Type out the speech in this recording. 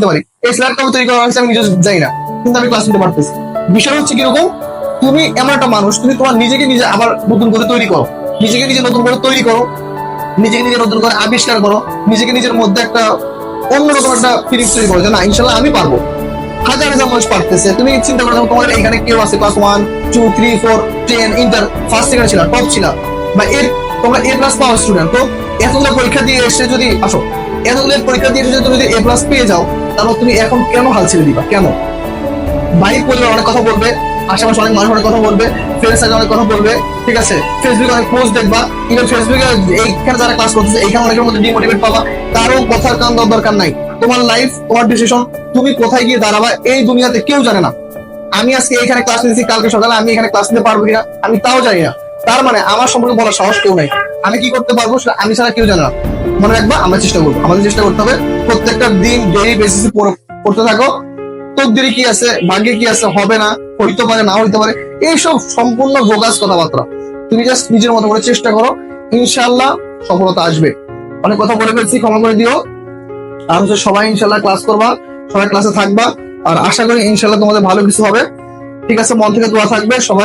নিতে পারি। এই স্লাইডটা আমি তৈরি করা হয়েছে আমি নিজে যাই না, কিন্তু আমি ক্লাস নিতে পারতেছি। বিষয় হচ্ছে কীরকম, তুমি এমন একটা মানুষ, তুমি তোমার নিজেকে নিজে আবার নতুন করে তৈরি করো। নিজেকে নিজে নতুন করে তৈরি করো, নিজেকে নিজে নতুন করে আবিষ্কার করো, নিজেকে নিজের মধ্যে একটা অন্যরকম একটা ফিলিংস তৈরি করো যে, না, ইনশাল্লাহ আমি পারব। হাজার হাজার মানুষ পারতেছে। তুমি চিন্তা করো, তোমার এখানে কেউ আছে class one two three four ten inter first second ছিল টপ ছিল। বা এর, তোমরা এ প্লাস পাওয়ার স্টুডেন্ট তো এতগুলো পরীক্ষা দিয়ে এসে যদি, আসো এতগুলো পরীক্ষা দিয়ে যদি তুমি যদি এ প্লাস পেয়ে যাও, তাহলে তুমি এখন কেন হাল ছেড়ে দিবা? কেন? বাড়ির পরিবার অনেক কথা বলবে, আশেপাশে অনেক মানুষ অনেক কথা বলবে ফ্রেন্ড সাইড অনেক কথা বলবে, ঠিক আছে? ফেসবুকে অনেক পোস্ট দেখবা ইভেন ফেসবুকে এইখানে যারা ক্লাস করতেছে, এইখানে অনেকের মধ্যে ডিমোটিভেট পাবা, তারও কথার কান দেওয়ার দরকার নাই। তোমার লাইফ তোমার ডিসিশন তুমি কোথায় গিয়ে দাঁড়াবা, এই দুনিয়াতে কেউ জানে না। আমি আজকে এখানে ক্লাস নিতেছি কালকে সকালে আমি এখানে ক্লাস নিতে পারব কিনা, আমি তাও জানি না। তার মানে আমার সম্পর্কে বলার সাহস কেউ নাই। আমি কি করতে পারব সেটা আমি ছাড়া কেউ জানে না। মনে রাখবা, আমরা চেষ্টা করব। আমাদের চেষ্টা করতে হবে প্রত্যেকটা দিন ডেইলি বেসিসে পড়তে থাকো। তকদিরে কি আছে, ভাগ্যে কি আছে, হবে না, হইতে পারে, না হইতে পারে, এইসব সম্পূর্ণ ভোগাস কথাবার্তা। তুমি জাস্ট নিজের মতো করে চেষ্টা করো ইনশাল্লাহ সফলতা আসবে। অনেক কথা বলে ফেলছি, ক্ষমা করে দিও। আর হচ্ছে সবাই ইনশাল্লাহ ক্লাস করবা, সবাই ক্লাসে থাকবা। আর আশা করি ইনশাল্লাহ তোমাদের ভালো কিছু হবে। ঠিক আছে, মন থেকে দোয়া থাকবে, সবাই